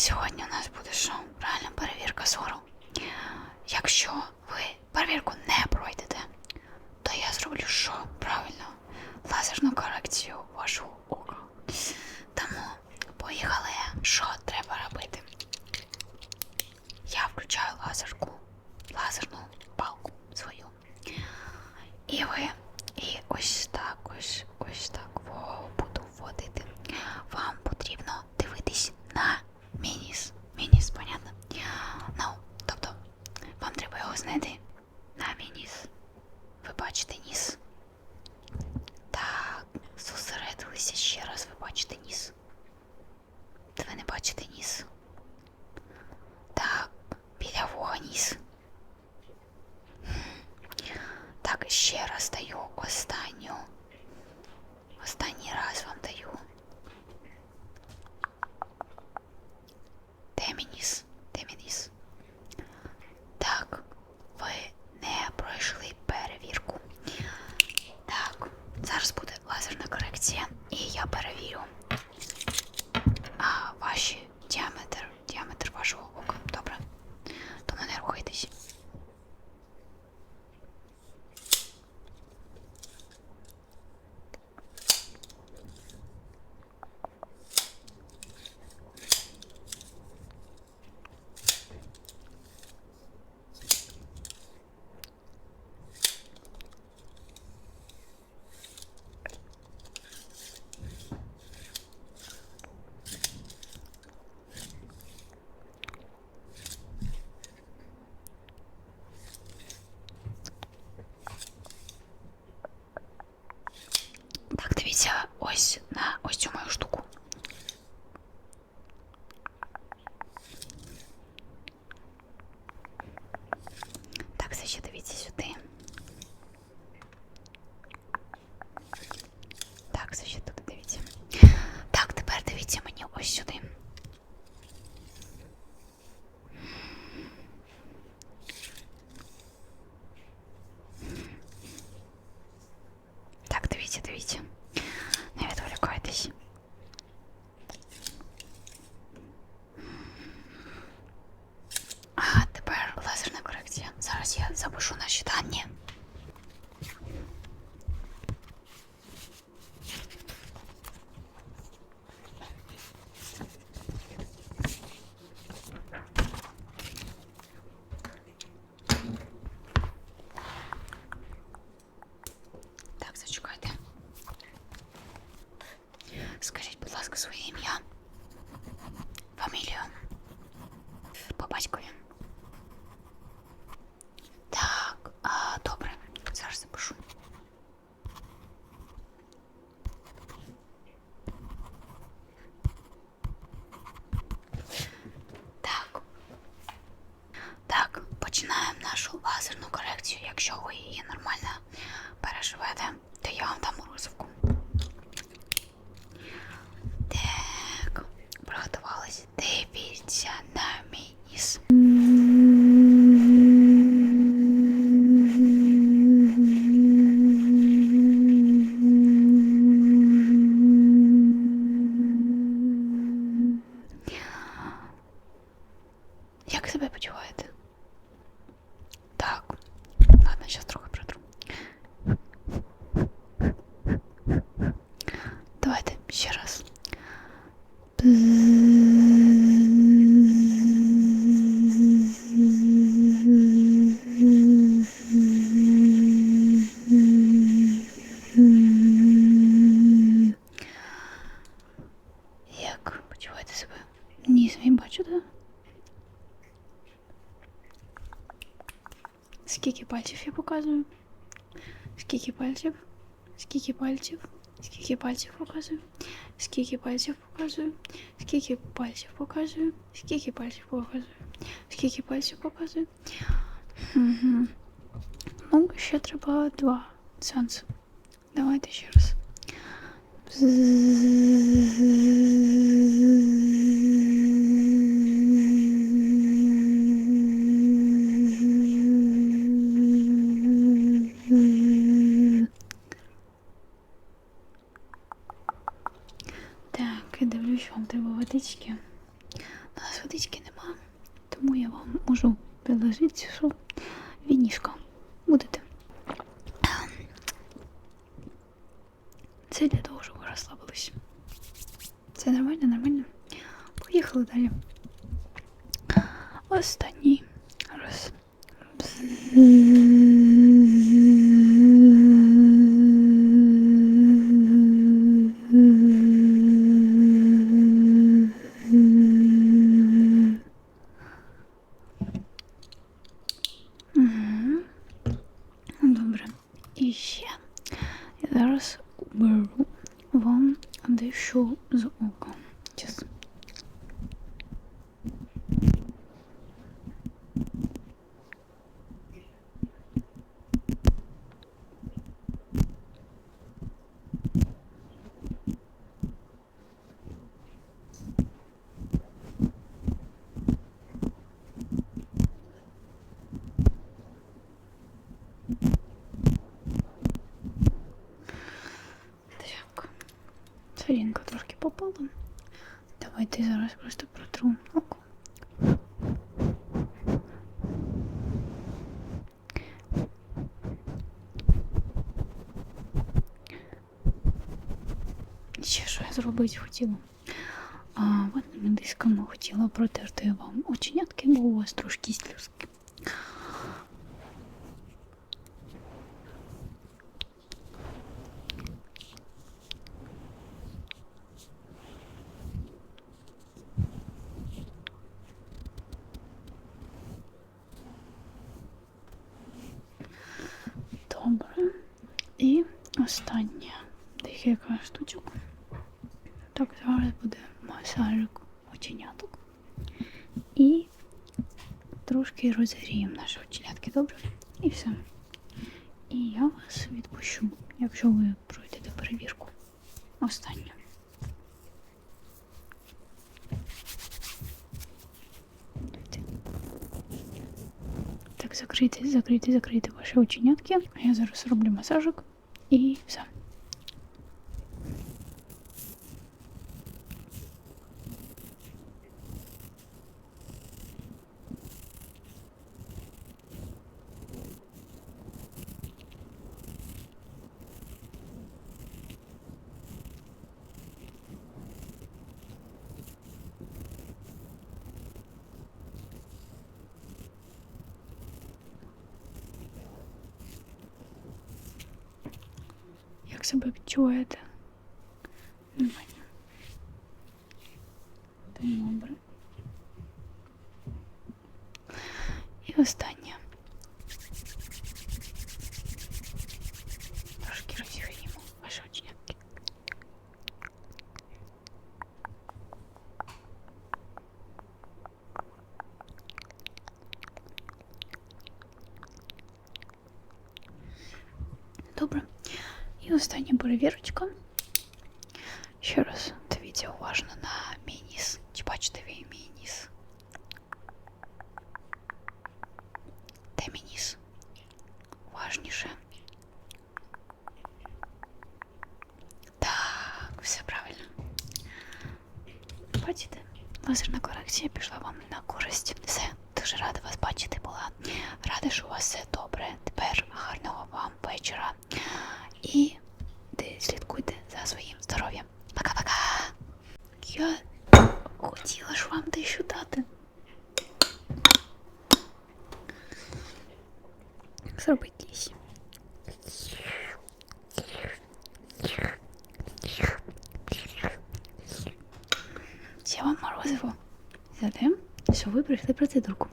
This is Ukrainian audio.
Сьогодні у нас буде що? Реальна перевірка зору. Якщо ви перевірку не пройдете, то я зроблю що? Правильно? Лазерну корекцію вашого ока. Тому поїхали. Що треба робити? Я включаю лазерку, лазерну палку свою. І ви, і ось так, ось, ось так во, буду вводити. Вам потрібно дивитись на мініс. Мініс, понятно? Ну, тобто, вам на мій ніс. Ви бачите ніс. Так, зосередилися ще раз, ви бачите ніс. Ви не бачите ніс. Так, біля вуха ніс. Так, ще раз даю останню. Останній раз вам даю. Де мій ніс? Де мій ніс? Так, ви не пройшли перевірку. Так, зараз буде лазерна і я перевірю. А ваші діаметр, діаметр вашого ока. Добре. Тому не рухайтесь. Так, дивіться, ось на ось цю мою штуку. Так, це ще дивіться сюди. Так, це ще туди дивіться. Так, тепер дивіться мені ось сюди. Так, дивіться, дивіться. Не відволікайтесь. А тепер лазерна корекція. Зараз я запишу наші дані. Так, зачекайте. Скажіть, будь ласка, своє ім'я, фамілію, по батькові. Так, а, добре, зараз запишу. Так. Так, починаємо нашу лазерну корекцію. Якщо ви її нормально переживете, то я вам дам морозивку. Так, приготувались. Дивіться на мій. Як себе почуваєте? Так. Ладно, зараз трохи притру. Давайте ще раз. Як почуваєте себе? Ні, самі бачу, так? Скільки пальців я показую? Скільки пальців? Скільки пальців? Скільки пальців показую? Скільки пальців показую? Скільки пальців показую? Скільки пальців показую? Скільки пальців показую? Угу. Ну, ще треба два сеанси. Давайте ще раз. І дивлюсь, вам треба водички. У нас водички нема, тому я вам можу предложити, що вінішка будете. Це для того, щоб ви розслабились. Це нормально, нормально. Поїхали далі. Останній раз. Мгм. Добре. І ще я зараз уберу вам дещо з ока. Чесно. Так. Сорінка попала. Давайте зараз просто протру око. Ще що я зробити хотіла? А, ватними дисками хотіла протерти вам оченятки, бо у вас трошки сльозки. Добре. І остання декілька штучок. Так, зараз буде масажик оченяток. І трошки розігріємо наші оченятки, добре? І все. І я вас відпущу, якщо ви пройдете перевірку. Останню. Так, закрийте, закрийте, закрийте ваші оченятки. Я зараз роблю масажик і все. Як себе відчуваєте? Нормально. Добре. І останнє. Трошки розігріємо ваші оченятки. Добре. І остання перевірочка. Ще раз дивіться уважно на мій ніс. Чи бачите ви мій ніс? Де мій ніс? Так, все правильно. Бачите? Лазерна корекція пішла вам на користь. Все, дуже рада вас бачити була. Рада, що у вас все добре. Тепер гарного вам вечора. І слідкуйте за своїм здоров'ям. Пока-пока. Я хотіла ж вам дещо дати. Зробити лісі. Я вам морозиво за те, що ви пройшли процедурку.